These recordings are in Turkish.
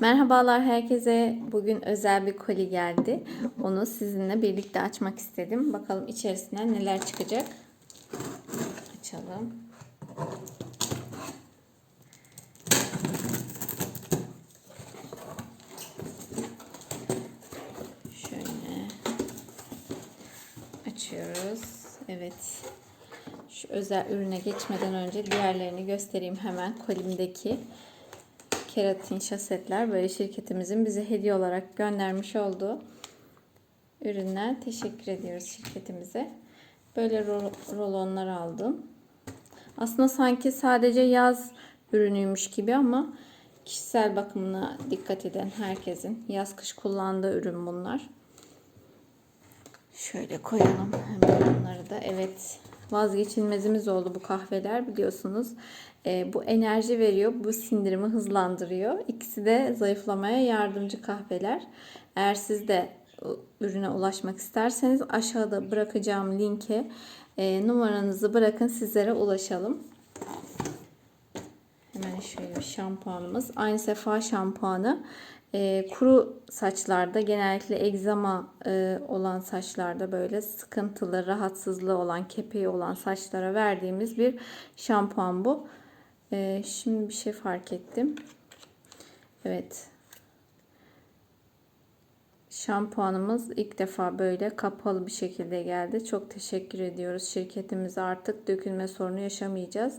Merhabalar herkese. Bugün özel bir koli geldi. Onu sizinle birlikte açmak istedim. Bakalım içerisinden neler çıkacak. Açalım. Şöyle açıyoruz. Evet. Şu özel ürüne geçmeden önce diğerlerini göstereyim hemen kolimdeki keratin şasetler böyle şirketimizin bize hediye olarak göndermiş olduğu ürünler. Teşekkür ediyoruz şirketimize. Böyle ro- rolonlar aldım. Aslında sanki sadece yaz ürünüymüş gibi ama kişisel bakımına dikkat eden herkesin yaz kış kullandığı ürün bunlar. Şöyle koyalım hemen bunları da. Evet vazgeçilmezimiz oldu bu kahveler biliyorsunuz. Ee, bu enerji veriyor, bu sindirimi hızlandırıyor. İkisi de zayıflamaya yardımcı kahveler. Eğer siz de ürüne ulaşmak isterseniz aşağıda bırakacağım linke e, numaranızı bırakın sizlere ulaşalım. Hemen şöyle şampuanımız. Aynı sefa şampuanı. E, kuru saçlarda genellikle egzama e, olan saçlarda böyle sıkıntılı, rahatsızlığı olan, kepeği olan saçlara verdiğimiz bir şampuan bu. E, şimdi bir şey fark ettim. Evet. Şampuanımız ilk defa böyle kapalı bir şekilde geldi. Çok teşekkür ediyoruz şirketimize artık dökülme sorunu yaşamayacağız.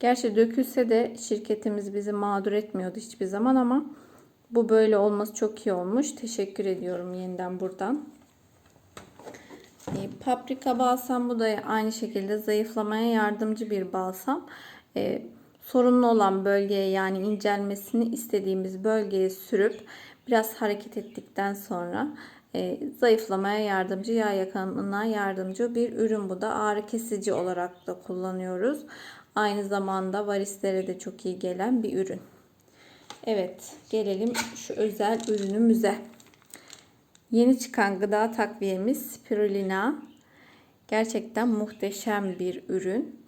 Gerçi dökülse de şirketimiz bizi mağdur etmiyordu hiçbir zaman ama bu böyle olması çok iyi olmuş. Teşekkür ediyorum yeniden buradan. E, paprika balsam bu da aynı şekilde zayıflamaya yardımcı bir balsam. E, sorunlu olan bölgeye yani incelmesini istediğimiz bölgeye sürüp biraz hareket ettikten sonra e, zayıflamaya yardımcı, yağ yakımına yardımcı bir ürün bu da. Ağrı kesici olarak da kullanıyoruz. Aynı zamanda varislere de çok iyi gelen bir ürün. Evet gelelim şu özel ürünümüze. Yeni çıkan gıda takviyemiz spirulina. Gerçekten muhteşem bir ürün.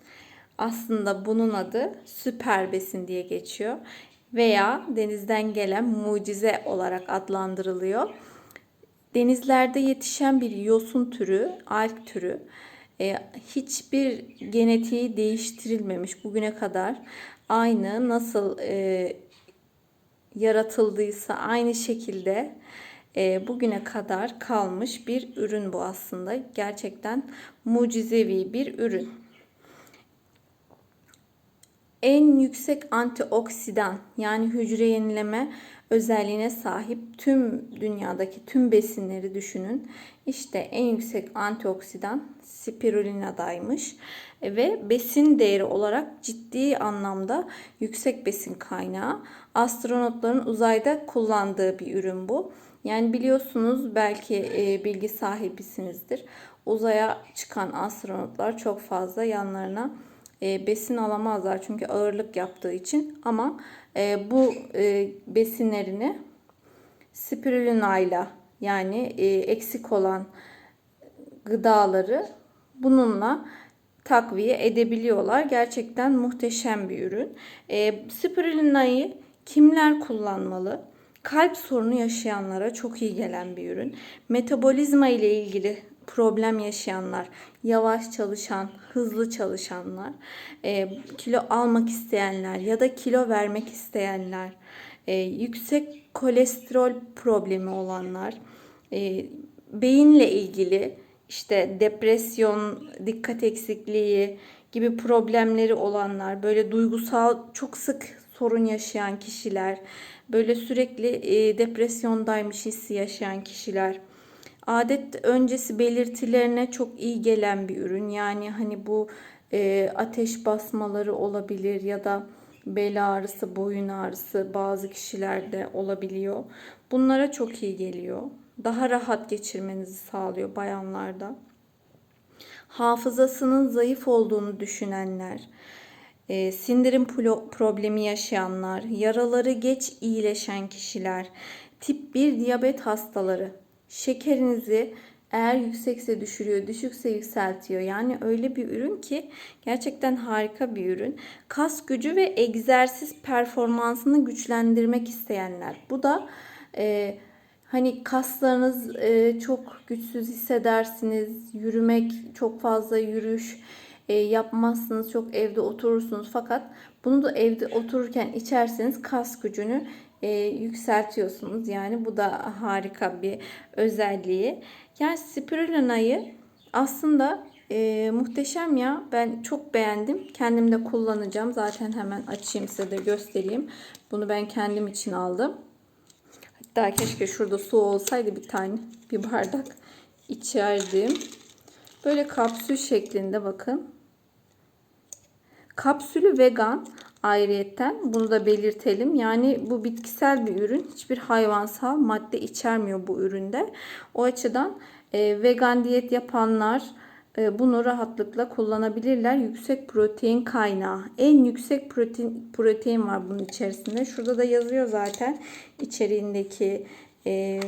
Aslında bunun adı süper besin diye geçiyor. Veya denizden gelen mucize olarak adlandırılıyor. Denizlerde yetişen bir yosun türü, alg türü. E, hiçbir genetiği değiştirilmemiş bugüne kadar. Aynı nasıl e, yaratıldıysa aynı şekilde e, bugüne kadar kalmış bir ürün bu aslında. Gerçekten mucizevi bir ürün. En yüksek antioksidan yani hücre yenileme özelliğine sahip tüm dünyadaki tüm besinleri düşünün. İşte en yüksek antioksidan spirulinadaymış ve besin değeri olarak ciddi anlamda yüksek besin kaynağı. Astronotların uzayda kullandığı bir ürün bu. Yani biliyorsunuz belki e, bilgi sahibisinizdir. Uzaya çıkan astronotlar çok fazla yanlarına e, besin alamazlar çünkü ağırlık yaptığı için ama e, bu e, besinlerini spirulina ile yani e, eksik olan gıdaları bununla takviye edebiliyorlar. Gerçekten muhteşem bir ürün. E, spirulina'yı kimler kullanmalı? Kalp sorunu yaşayanlara çok iyi gelen bir ürün. Metabolizma ile ilgili problem yaşayanlar, yavaş çalışan, hızlı çalışanlar, e, kilo almak isteyenler ya da kilo vermek isteyenler, e, yüksek kolesterol problemi olanlar, e, beyinle ilgili işte depresyon, dikkat eksikliği gibi problemleri olanlar, böyle duygusal çok sık sorun yaşayan kişiler, böyle sürekli e, depresyondaymış hissi yaşayan kişiler, adet öncesi belirtilerine çok iyi gelen bir ürün. Yani hani bu e, ateş basmaları olabilir ya da bel ağrısı, boyun ağrısı bazı kişilerde olabiliyor. Bunlara çok iyi geliyor. Daha rahat geçirmenizi sağlıyor bayanlarda. Hafızasının zayıf olduğunu düşünenler, e, sindirim problemi yaşayanlar, yaraları geç iyileşen kişiler, tip 1 diyabet hastaları, şekerinizi Eğer yüksekse düşürüyor, düşükse yükseltiyor. Yani öyle bir ürün ki gerçekten harika bir ürün. Kas gücü ve egzersiz performansını güçlendirmek isteyenler. Bu da e, hani kaslarınız e, çok güçsüz hissedersiniz. Yürümek, çok fazla yürüyüş e, yapmazsınız. Çok evde oturursunuz. Fakat bunu da evde otururken içerseniz kas gücünü e, yükseltiyorsunuz. Yani bu da harika bir özelliği. Yani spirulina'yı aslında e, muhteşem ya. Ben çok beğendim. Kendim de kullanacağım. Zaten hemen açayım size de göstereyim. Bunu ben kendim için aldım. Hatta keşke şurada su olsaydı bir tane bir bardak içerdim. Böyle kapsül şeklinde bakın. Kapsülü vegan ayrıyetten bunu da belirtelim. Yani bu bitkisel bir ürün. Hiçbir hayvansal madde içermiyor bu üründe. O açıdan e, vegan diyet yapanlar e, bunu rahatlıkla kullanabilirler. Yüksek protein kaynağı. En yüksek protein protein var bunun içerisinde. Şurada da yazıyor zaten içeriğindeki e,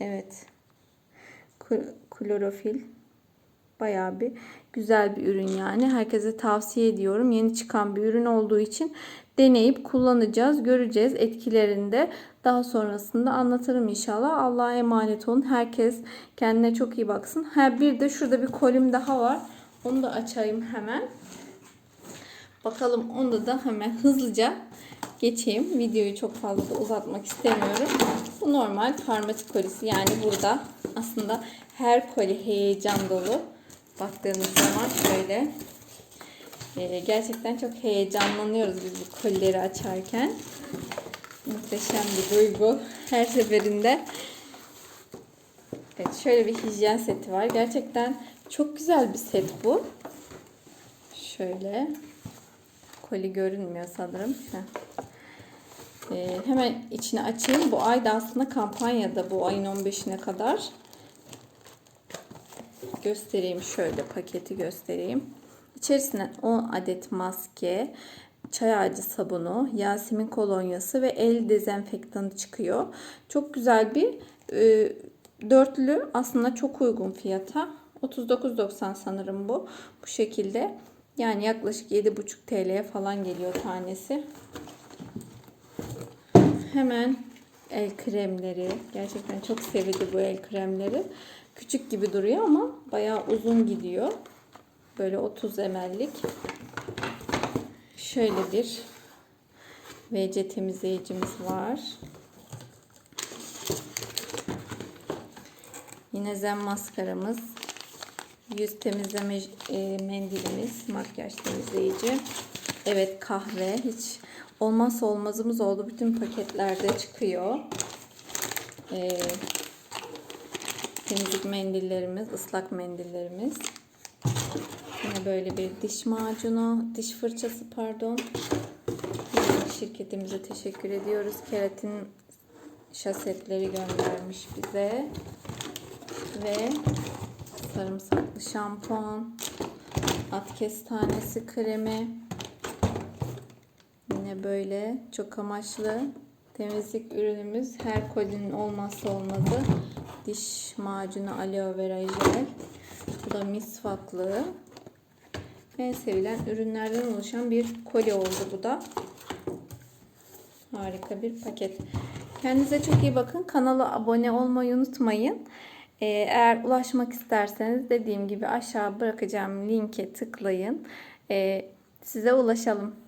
evet klorofil bayağı bir güzel bir ürün yani. Herkese tavsiye ediyorum. Yeni çıkan bir ürün olduğu için deneyip kullanacağız. Göreceğiz etkilerinde. Daha sonrasında anlatırım inşallah. Allah'a emanet olun. Herkes kendine çok iyi baksın. Ha bir de şurada bir kolim daha var. Onu da açayım hemen. Bakalım onda da hemen hızlıca geçeyim. Videoyu çok fazla da uzatmak istemiyorum. Bu normal parmatik kolisi. Yani burada aslında her koli heyecan dolu. Baktığınız zaman şöyle e, gerçekten çok heyecanlanıyoruz biz bu kolileri açarken. Muhteşem bir duygu. Her seferinde Evet şöyle bir hijyen seti var. Gerçekten çok güzel bir set bu. Şöyle koli görünmüyor sanırım. Ee, hemen içini açayım. Bu ay da aslında kampanyada bu ayın 15'ine kadar. Göstereyim şöyle paketi göstereyim. İçerisinden 10 adet maske, çay ağacı sabunu, Yasemin kolonyası ve el dezenfektanı çıkıyor. Çok güzel bir e, dörtlü aslında çok uygun fiyata. 39.90 sanırım bu. Bu şekilde. Yani yaklaşık 7,5 TL'ye falan geliyor tanesi. Hemen el kremleri. Gerçekten çok sevdi bu el kremleri. Küçük gibi duruyor ama bayağı uzun gidiyor. Böyle 30 ml'lik. Şöyle bir WC temizleyicimiz var. Yine zen maskaramız. Yüz temizleme e, mendilimiz. Makyaj temizleyici. Evet kahve. Hiç olmazsa olmazımız oldu. Bütün paketlerde çıkıyor. Ee, temizlik mendillerimiz, ıslak mendillerimiz. Yine böyle bir diş macunu, diş fırçası pardon. Şirketimize teşekkür ediyoruz. Keratin şasetleri göndermiş bize. Ve sarımsaklı şampuan, at kestanesi kremi. Böyle çok amaçlı temizlik ürünümüz. Her kolinin olmazsa olmazı diş macunu aloe vera jel. Bu da misvaklı. En sevilen ürünlerden oluşan bir koli oldu bu da. Harika bir paket. Kendinize çok iyi bakın. Kanala abone olmayı unutmayın. Ee, eğer ulaşmak isterseniz dediğim gibi aşağı bırakacağım linke tıklayın. Ee, size ulaşalım.